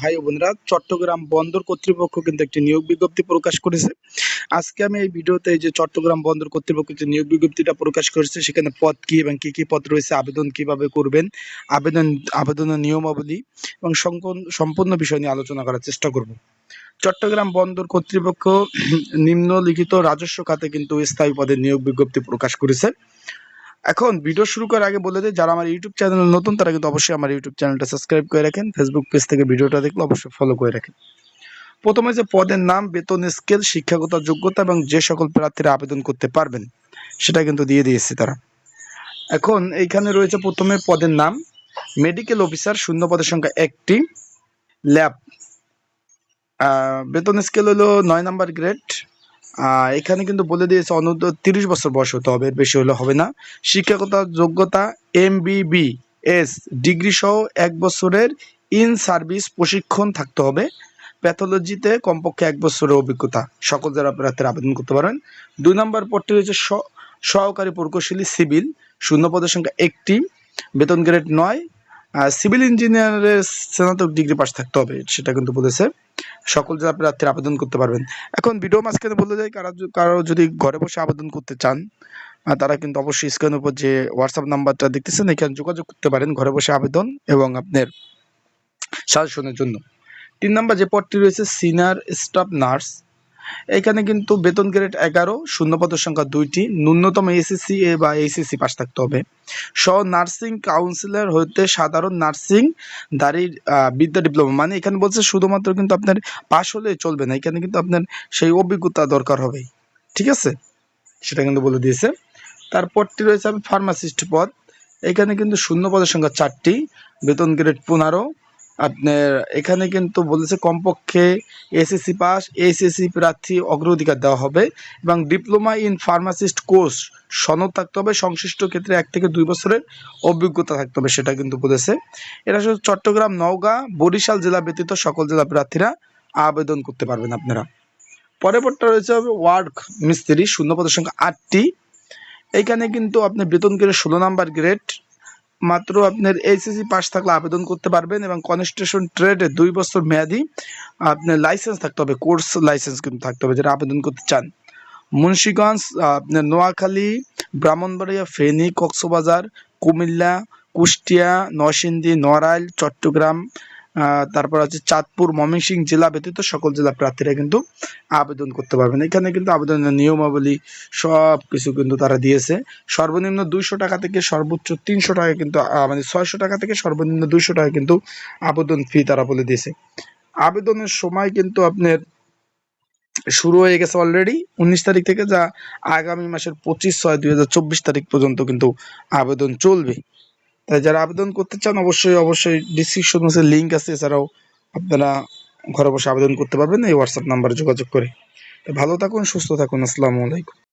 ভাই ও চট্টগ্রাম বন্দর কর্তৃপক্ষ কিন্তু একটি নিয়োগ বিজ্ঞপ্তি প্রকাশ করেছে। আজকে আমি এই ভিডিওতে যে চট্টগ্রাম বন্দর কর্তৃপক্ষ যে নিয়োগ বিজ্ঞপ্তিটা প্রকাশ করেছে, সেখানে পদ এবং পদ রয়েছে, আবেদন কীভাবে করবেন, আবেদন আবেদনের নিয়মাবলী এবং সম্পূর্ণ বিষয় নিয়ে আলোচনা করার চেষ্টা করব। চট্টগ্রাম বন্দর কর্তৃপক্ষ নিম্নলিখিত রাজস্ব খাতে কিন্তু স্থায়ী পদের নিয়োগ বিজ্ঞপ্তি প্রকাশ করেছে। এখন ভিডিও শুরু করার আগে বলে দিই, যারা আমার ইউটিউব চ্যানেল নতুন, তারা কিন্তু অবশ্যই আমার ইউটিউব চ্যানেলটা সাবস্ক্রাইব করে রাখেন। ফেসবুক পেজ থেকে ভিডিওটা দেখলে অবশ্যই ফলো করে রাখেন। প্রথমে যে পদের নাম, বেতন স্কেল শিক্ষাগত যোগ্যতা এবং যে সকল প্রার্থীরা আবেদন করতে পারবেন, সেটা কিন্তু দিয়ে দিয়েছে তারা। এখন এইখানে রয়েছে প্রথমে পদের নাম মেডিকেল অফিসার শূন্য পদের সংখ্যা একটি ল্যাব বেতন স্কেল হলো নয় নাম্বার গ্রেড এখানে কিন্তু বলে দিয়েছে অনূর্ধ্ব তিরিশ বছর বয়স হতে হবে, এর বেশি হলে হবে না। শিক্ষাগত যোগ্যতা এম এস ডিগ্রি সহ এক বছরের ইন সার্ভিস প্রশিক্ষণ থাকতে হবে। প্যাথোলজিতে কমপক্ষে এক বছরের অভিজ্ঞতা। সকল যারা প্রার্থীরা আবেদন করতে পারেন। দুই নম্বর পদটি স- সহকারী প্রকৌশলী সিভিল। শূন্য পদের সংখ্যা একটি। বেতন গ্রেড নয়। সিভিল ইঞ্জিনিয়ারের স্নাতক ডিগ্রি পাস থাকতে হবে, সেটা কিন্তু বলেছে। সকল প্রার্থীরা আবেদন করতে পারবেন। এখন ভিডিও মাঝখানে বলতে যাই কারও কারও যদি ঘরে বসে আবেদন করতে চান তারা কিন্তু অবশ্যই স্ক্রিনের উপর যে হোয়াটসঅ্যাপ নাম্বারটা দেখতেছেন, এখানে যোগাযোগ করতে পারেন ঘরে বসে আবেদন এবং আপনার সাজেশনের জন্য। তিন নাম্বার যে পদটি রয়েছে সিনিয়র স্টাফ নার্স এখানে কিন্তু বেতন গ্রেড এগারো, শূন্য পদের সংখ্যা দুইটি, ন্যূনতম এসএসসি এ বা এইচএসসি পাস থাকতে হবে। সহ নার্সিং কাউন্সিলর হতে সাধারণ নার্সিং দাঁড়ির বিদ্যা ডিপ্লোমা মানে এখানে বলছে শুধুমাত্র কিন্তু আপনার পাশ হলে চলবে না, এখানে কিন্তু আপনার সেই অভিজ্ঞতা দরকার হবে ঠিক আছে? সেটা কিন্তু বলে দিয়েছে। তারপরটি রয়েছে আমি ফার্মাসিস্ট পদ। এখানে কিন্তু শূন্য পদের সংখ্যা চারটি, বেতন গ্রেড পনেরো আপনার এখানে কিন্তু বলেছে কমপক্ষে এসএসসি পাস এইচএসসি প্রার্থী অগ্রাধিকার দেওয়া হবে এবং ডিপ্লোমা ইন ফার্মাসিস্ট কোর্স সনদ থাকতে হবে। সংশ্লিষ্ট ক্ষেত্রে এক থেকে দুই বছরের অভিজ্ঞতা থাকতে হবে সেটা কিন্তু বলেছে। এটা শুধু চট্টগ্রাম, নওগাঁ, বরিশাল জেলা ব্যতীত সকল জেলা প্রার্থীরা আবেদন করতে পারবেন আপনারা। পরবর্তী রয়েছে হবে ওয়ার্ক মিস্ত্রি, শূন্য পদের সংখ্যা আটটি। এইখানে কিন্তু আপনি বেতন গ্রেড ষোলো নাম্বার গ্রেড মাত্র আপনার এইচএসি পাস থাকলে আবেদন করতে পারবেন এবং কনস্ট্রাকশন ট্রেডে দুই বছর মেয়াদি আপনার লাইসেন্স থাকতে হবে কোর্স লাইসেন্স কিন্তু থাকতে হবে যারা আবেদন করতে চান। মুন্সীগঞ্জ, আপনার নোয়াখালী, ব্রাহ্মণবাড়িয়া, ফেনী, কক্সবাজার, কুমিল্লা, কুষ্টিয়া, নরসিংদী, নড়াইল, চট্টগ্রাম তারপর আছে চাঁদপুর, ময়মনসিংহ জেলা ব্যতীত সকল জেলা প্রার্থীরা কিন্তু আবেদন করতে পারবেন। এখানে কিন্তু আবেদনের নিয়মাবলী সব কিছু কিন্তু তারা দিয়েছে। সর্বনিম্ন দুইশো টাকা থেকে সর্বোচ্চ তিনশো টাকা কিন্তু মানে ছয়শো টাকা থেকে সর্বনিম্ন দুইশো টাকা কিন্তু আবেদন ফি তারা বলে দিয়েছে। আবেদনের সময় কিন্তু আপনার শুরু হয়ে গেছে অলরেডি উনিশ তারিখ থেকে যা আগামী মাসের পঁচিশ ছয় দুই তারিখ পর্যন্ত কিন্তু আবেদন চলবে। তাই যারা আবেদন করতে চান, অবশ্যই অবশ্যই ডিসক্রিপশন লিঙ্ক আছে। এছাড়াও আপনারা ঘরে বসে আবেদন করতে পারবেন। এই হোয়াটসঅ্যাপ নাম্বারে যোগাযোগ করে। তো ভালো থাকুন, সুস্থ থাকুন। আসসালামু আলাইকুম।